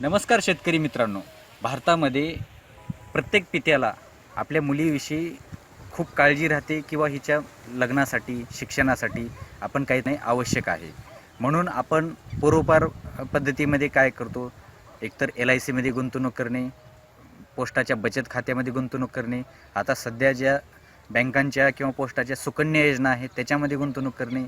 नमस्कार शेतकरी मित्रांनो. भारतामध्ये प्रत्येक पित्याला आपल्या मुलीविषयी खूप काळजी राहते किंवा हिच्या लग्नासाठी शिक्षणासाठी आपण काही नाही आवश्यक आहे. म्हणून आपण पूर्वपार पद्धतीमध्ये काय करतो? एकतर एल आय सीमध्ये गुंतवणूक करणे पोस्टाच्या बचत खात्यामध्ये गुंतवणूक करणे आता सध्या ज्या बँकांच्या किंवा पोस्टाच्या सुकन्या योजना आहेत त्याच्यामध्ये गुंतवणूक करणे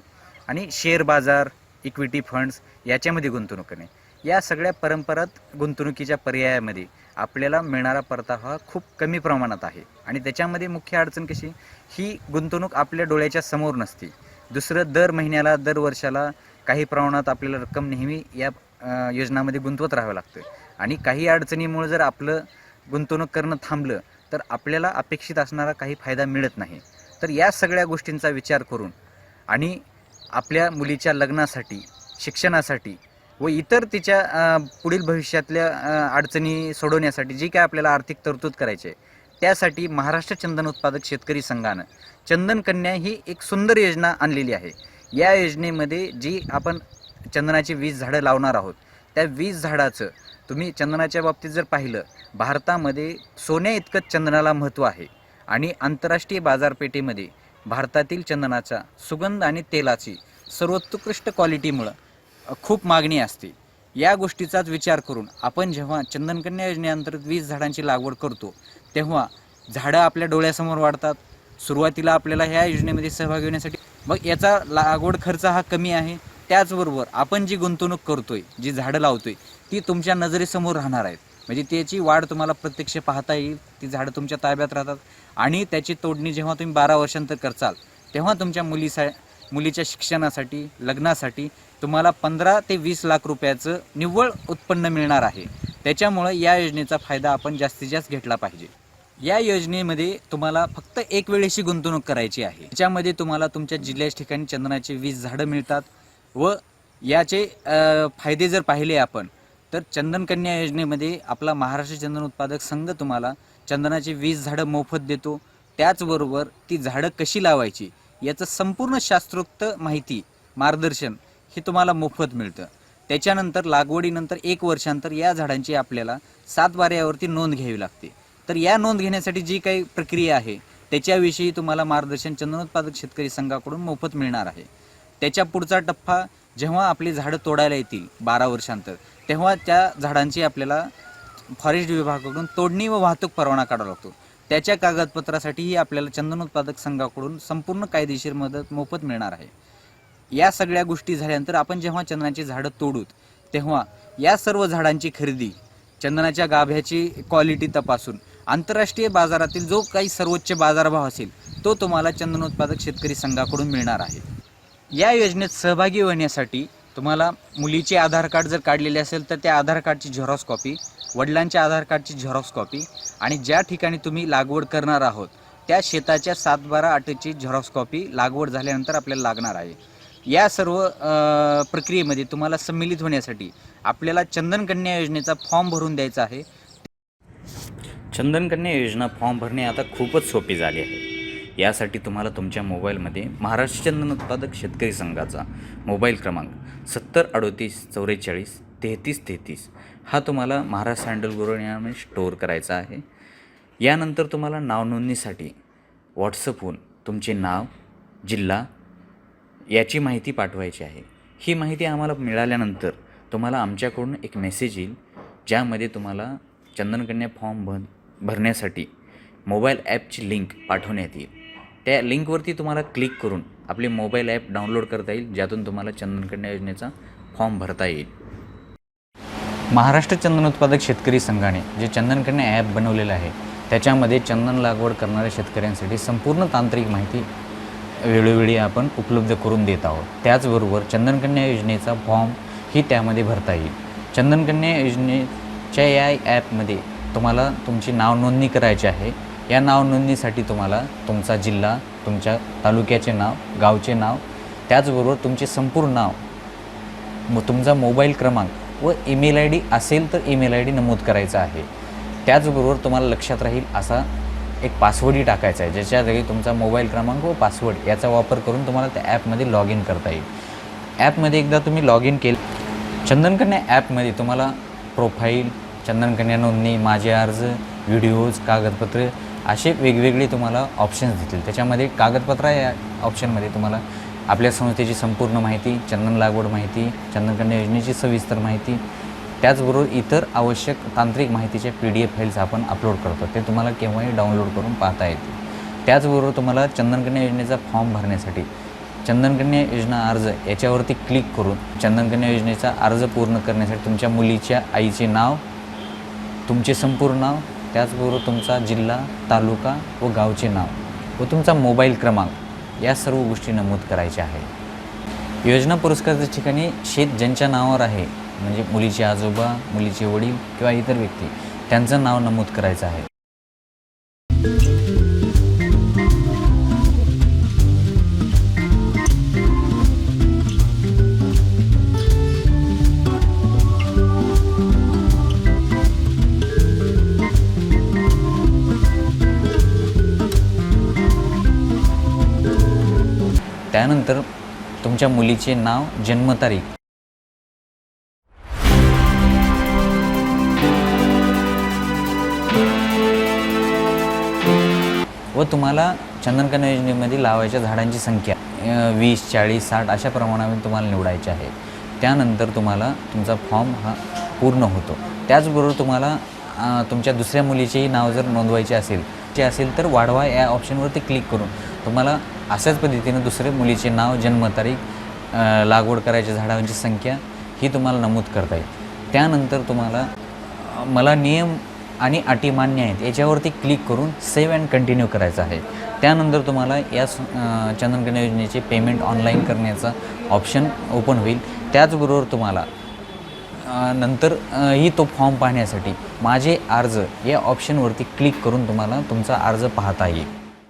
आणि शेअर बाजार इक्विटी फंड्स याच्यामध्ये गुंतवणूक करणे. या सगळ्या परंपरात गुंतवणुकीच्या पर्यायामध्ये आपल्याला मिळणारा परतावा हा खूप कमी प्रमाणात आहे. आणि त्याच्यामध्ये मुख्य अडचण कशी? ही गुंतवणूक आपल्या डोळ्याच्या समोर नसते. दुसरं दर महिन्याला दर वर्षाला काही प्रमाणात आपल्याला रक्कम नेहमी या योजनामध्ये गुंतवत राहावं लागतं. आणि काही अडचणीमुळे जर आपलं गुंतवणूक करणं थांबलं तर आपल्याला अपेक्षित असणारा काही फायदा मिळत नाही. तर या सगळ्या गोष्टींचा विचार करून आणि आपल्या मुलीच्या लग्नासाठी शिक्षणासाठी व इतर तिच्या पुढील भविष्यातल्या अडचणी सोडवण्यासाठी जी काय आपल्याला आर्थिक तरतूद करायची आहे त्यासाठी महाराष्ट्र चंदन उत्पादक शेतकरी संघानं चंदन कन्या ही एक सुंदर योजना आणलेली आहे. या योजनेमध्ये जी आपण चंदनाची वीस झाडं लावणार आहोत त्या वीस झाडाचं तुम्ही चंदनाच्या बाबतीत जर पाहिलं भारतामध्ये सोन्या इतकंच चंदनाला महत्त्व आहे आणि आंतरराष्ट्रीय बाजारपेठेमध्ये भारतातील चंदनाचा सुगंध आणि तेलाची सर्वोत्कृष्ट क्वालिटीमुळं खूप मागणी असते. या गोष्टीचाच विचार करून आपण जेव्हा चंदनकन्या योजनेअंतर्गत वीस झाडांची लागवड करतो तेव्हा झाडं आपल्या डोळ्यासमोर वाढतात. सुरुवातीला आपल्याला ह्या योजनेमध्ये सहभागी होण्यासाठी मग याचा लागवड खर्च हा कमी आहे. त्याचबरोबर आपण जी गुंतवणूक करतोय जी झाडं लावतोय ती तुमच्या नजरेसमोर राहणार आहेत. म्हणजे त्याची वाढ तुम्हाला प्रत्यक्ष पाहता येईल. ती झाडं तुमच्या ताब्यात राहतात आणि त्याची तोडणी जेव्हा तुम्ही बारा वर्षांतर करचाल तेव्हा तुमच्या मुलीसा मुलीच्या शिक्षणासाठी लग्नासाठी तुम्हाला पंधरा ते वीस लाख रुपयाचं निव्वळ उत्पन्न मिळणार आहे. त्याच्यामुळं या योजनेचा फायदा आपण जास्तीत जास्त घेतला पाहिजे. या योजनेमध्ये तुम्हाला फक्त एक वेळेशी गुंतवणूक करायची आहे. त्याच्यामध्ये तुम्हाला तुमच्या जिल्ह्याच्या ठिकाणी चंदनाचे वीस झाडं मिळतात व याचे फायदे जर पाहिले आपण तर चंदन कन्या योजनेमध्ये आपला महाराष्ट्र चंदन उत्पादक संघ तुम्हाला चंदनाचे वीस झाडं मोफत देतो. त्याचबरोबर ती झाडं कशी लावायची? याचं संपूर्ण शास्त्रोक्त माहिती मार्गदर्शन हे तुम्हाला मोफत मिळतं. त्याच्यानंतर लागवडीनंतर एक वर्षांतर या झाडांची आपल्याला सात वाऱ्यावरती नोंद घ्यावी लागते. तर या नोंद घेण्यासाठी जी काही प्रक्रिया आहे त्याच्याविषयी तुम्हाला मार्गदर्शन चंदनोत्पादक शेतकरी संघाकडून मोफत मिळणार आहे. त्याच्या पुढचा टप्पा जेव्हा आपली झाडं तोडायला येतील बारा वर्षांतर तेव्हा त्या झाडांची आपल्याला फॉरेस्ट विभागाकडून तोडणी व वाहतूक परवाना काढावा लागतो. त्याच्या कागदपत्रासाठीही आपल्याला चंदन उत्पादक संघाकडून संपूर्ण कायदेशीर मदत मोफत मिळणार आहे. या सगळ्या गोष्टी झाल्यानंतर आपण जेव्हा चंदनाची झाडं तोडूत तेव्हा या सर्व झाडांची खरेदी चंदनाच्या गाभ्याची क्वालिटी तपासून आंतरराष्ट्रीय बाजारातील जो काही सर्वोच्च बाजारभाव असेल तो तुम्हाला चंदन उत्पादक शेतकरी संघाकडून मिळणार आहे. या योजनेत सहभागी होण्यासाठी तुम्हाला मुलीचे आधार कार्ड जर काढलेले असेल तर त्या आधार कार्डची झेरॉक्स कॉपी वडिलांच्या आधार कार्डची झेरॉक्स कॉपी आणि ज्या ठिकाणी तुम्ही लागवड करणार आहोत त्या शेताच्या सात बारा आठची झेरॉक्स कॉपी लागवड झाल्यानंतर आपल्याला लागणार आहे. या सर्व प्रक्रियेमध्ये तुम्हाला सम्मिलित होण्यासाठी आपल्याला चंदन कन्या योजनेचा फॉर्म भरून द्यायचा आहे. चंदन कन्या योजना फॉर्म भरणे आता खूपच सोपी झाली आहे. यासाठी तुम्हाला तुमच्या मोबाईलमध्ये महाराष्ट्र चंदन उत्पादक शेतकरी संघाचा मोबाईल क्रमांक सत्तर अडोतीस चौवेचाळीस तेहतीस तेहतीस हा तुम्हाला महाराष्ट्र हँडल गुरवण्याने स्टोअर करायचा आहे. यानंतर तुम्हाला नावनोंदणीसाठी व्हॉट्सअपहून तुमचे नाव जिल्हा याची माहिती पाठवायची आहे. ही माहिती आम्हाला मिळाल्यानंतर तुम्हाला आमच्याकडून एक मेसेज येईल ज्यामध्ये तुम्हाला चंदनकन्या फॉर्म भर भरण्यासाठी मोबाईल ॲपची लिंक पाठवण्यात येईल. त्या लिंकवरती तुम्हाला क्लिक करून आपले मोबाईल ॲप डाउनलोड करता येईल ज्यातून तुम्हाला चंदनकन्या योजनेचा फॉर्म भरता येईल. महाराष्ट्र चंदन उत्पादक शेतकरी संघाने जे चंदनकन्या ॲप बनवलेलं आहे त्याच्यामध्ये चंदन लागवड करणाऱ्या शेतकऱ्यांसाठी संपूर्ण तांत्रिक माहिती वेळोवेळी आपण उपलब्ध करून देत आहोत. त्याचबरोबर चंदनकन्या योजनेचा फॉर्म ही त्यामध्ये भरता येईल. चंदनकन्या योजनेच्या या ॲपमध्ये तुम्हाला तुमची नाव नोंदणी करायची आहे. या नाव नोंदणीसाठी तुम्हाला तुमचा जिल्हा तुमच्या तालुक्याचे नाव गावचे नाव त्याचबरोबर तुमचे संपूर्ण नाव मग तुमचा मोबाईल क्रमांक व ईमेल आय डी असेल तर ईमेल आय डी नमूद करायचा आहे. त्याचबरोबर तुम्हाला लक्षात राहील असा एक पासवर्डही टाकायचा आहे ज्याच्या जागी तुमचा मोबाईल क्रमांक व पासवर्ड याचा वापर करून तुम्हाला त्या ॲपमध्ये लॉग इन करता येईल. ॲपमध्ये एकदा तुम्ही लॉग इन केलं चंदनकन्या ॲपमध्ये तुम्हाला प्रोफाईल चंदनकन्या नोंदणी माझे अर्ज व्हिडिओज कागदपत्रे असे वेगवेगळे तुम्हाला ऑप्शन्स देतील. त्याच्यामध्ये कागदपत्र या ऑप्शनमध्ये तुम्हाला आपल्या संस्थेची संपूर्ण माहिती चंदन लागवड माहिती चंदनकन्या योजनेची सविस्तर माहिती त्याचबरोबर इतर आवश्यक तांत्रिक माहितीचे पी डी एफ फाईल्स आपण अपलोड करतो. ते तुम्हाला केव्हाही डाउनलोड करून पाहता येतील. त्याचबरोबर तुम्हाला चंदनकन्या योजनेचा फॉर्म भरण्यासाठी चंदनकन्या योजना अर्ज याच्यावरती क्लिक करून चंदनकन्या योजनेचा अर्ज पूर्ण करण्यासाठी तुमच्या मुलीच्या आईचे नाव तुमचे संपूर्ण नाव त्याचबरोबर तुमचा जिल्हा तालुका व गावचे नाव व तुमचा मोबाईल क्रमांक या सर्व गोष्टी नमूद करायच्या आहे. योजना पुरस्काराच्या ठिकाणी शेत ज्यांच्या नावावर आहे म्हणजे मुलीचे आजोबा मुलीचे वडील किंवा इतर व्यक्ती त्यांचं नाव नमूद करायचं आहे. त्यानंतर तुमच्या मुलीचे नाव जन्मतारीख. व तुम्हाला चंदनकन्या योजनेमध्ये लावायच्या झाडांची संख्या वीस चाळीस साठ अशा प्रमाणामध्ये तुम्हाला निवडायचे आहे. त्यानंतर तुम्हाला तुमचा फॉर्म हा पूर्ण होतो. त्याचबरोबर तुम्हाला तुमच्या दुसऱ्या मुलीचेही नाव जर नोंदवायचे असेल ते असेल तर वाढवा या ऑप्शनवरती क्लिक करून. तुम्हाला अशाच पद्धतीनं दुसरे मुलीचे नाव जन्मतारीख लागवड करायच्या झाडांची संख्या ही तुम्हाला नमूद करता येईल. त्यानंतर तुम्हाला मला नियम आणि अटी मान्य आहेत याच्यावरती क्लिक करून सेव्ह अँड कंटिन्यू करायचं आहे. त्यानंतर तुम्हाला या स- चंदनकन्या योजनेचे पेमेंट ऑनलाईन करण्याचा ऑप्शन ओपन होईल. त्याचबरोबर तुम्हाला नंतर ही तो फॉर्म पाहण्यासाठी माझे अर्ज या ऑप्शनवरती क्लिक करून तुम्हाला तुमचा अर्ज पाहता येईल.